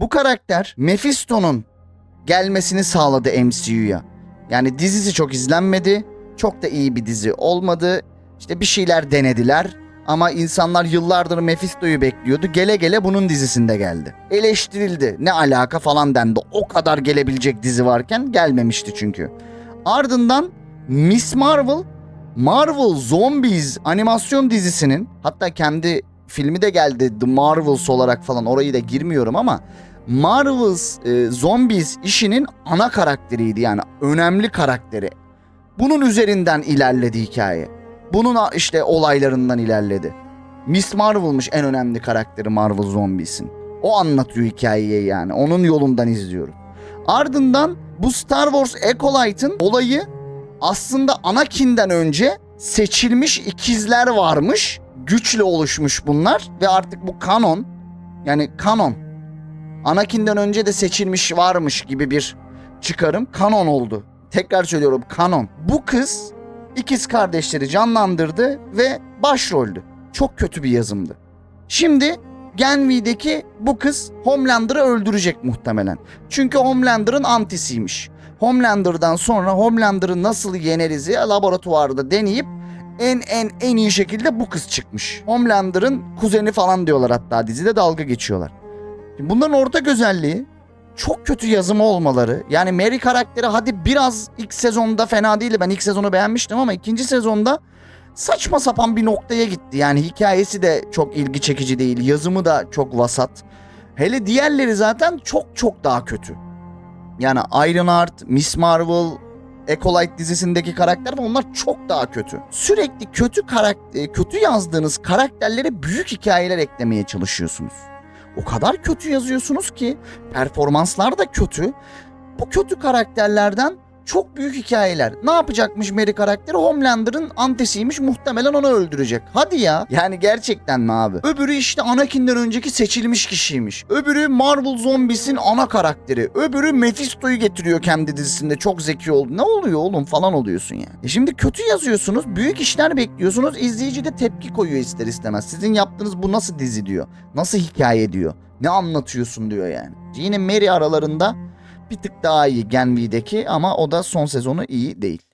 Bu karakter Mephisto'nun gelmesini sağladı MCU'ya. Yani dizisi çok izlenmedi. Çok da iyi bir dizi olmadı. İşte bir şeyler denediler. Ama insanlar yıllardır Mephisto'yu bekliyordu. Gele gele bunun dizisinde geldi. Eleştirildi. Ne alaka falan dendi. O kadar gelebilecek dizi varken gelmemişti çünkü. Ardından Miss Marvel, Marvel Zombies animasyon dizisinin hatta kendi filmi de geldi The Marvels olarak falan orayı da girmiyorum ama Marvels e, Zombies işinin ana karakteriydi yani önemli karakteri. Bunun üzerinden ilerledi hikaye. Bunun işte olaylarından ilerledi. Miss Marvel'mış en önemli karakteri Marvel Zombies'in. O anlatıyor hikayeyi yani. Onun yolundan izliyoruz. Ardından bu Star Wars Acolyte'ın olayı aslında Anakin'den önce seçilmiş ikizler varmış. Güçle oluşmuş bunlar ve artık bu kanon yani kanon. Anakin'den önce de seçilmiş varmış gibi bir çıkarım kanon oldu. Tekrar söylüyorum kanon. Bu kız ikiz kardeşleri canlandırdı ve başroldü. Çok kötü bir yazımdı. Şimdi Gen V'deki bu kız Homelander'ı öldürecek muhtemelen. Çünkü Homelander'ın antisiymiş. Homelander'dan sonra Homelander'ı nasıl yeneriz ya laboratuvarda deneyip en en en iyi şekilde bu kız çıkmış. Homelander'ın kuzeni falan diyorlar hatta dizide dalga geçiyorlar. Şimdi Bunların ortak özelliği çok kötü yazımı olmaları. Yani Mary karakteri hadi biraz ilk sezonda fena değildi. Ben ilk sezonu beğenmiştim ama ikinci sezonda saçma sapan bir noktaya gitti. Yani hikayesi de çok ilgi çekici değil. Yazımı da çok vasat. Hele diğerleri zaten çok çok daha kötü. Yani Ironheart, Miss Marvel, Acolyte dizisindeki karakter onlar çok daha kötü. Sürekli kötü karakter, kötü yazdığınız karakterlere büyük hikayeler eklemeye çalışıyorsunuz. O kadar kötü yazıyorsunuz ki performanslar da kötü. Bu kötü karakterlerden çok büyük hikayeler. Ne yapacakmış Mary karakteri? Homelander'ın antisiymiş muhtemelen onu öldürecek. Hadi ya. Yani gerçekten mi abi? Öbürü işte Anakin'den önceki seçilmiş kişiymiş. Öbürü Marvel Zombies'in ana karakteri. Öbürü Mephisto'yu getiriyor kendi dizisinde. Çok zeki oldu. Ne oluyor oğlum falan oluyorsun yani. E şimdi kötü yazıyorsunuz. Büyük işler bekliyorsunuz. İzleyici de tepki koyuyor ister istemez. Sizin yaptığınız bu nasıl dizi diyor. Nasıl hikaye diyor. Ne anlatıyorsun diyor yani. Yine Mary aralarında bir tık daha iyi Gen V'deki ama o da son sezonu iyi değil.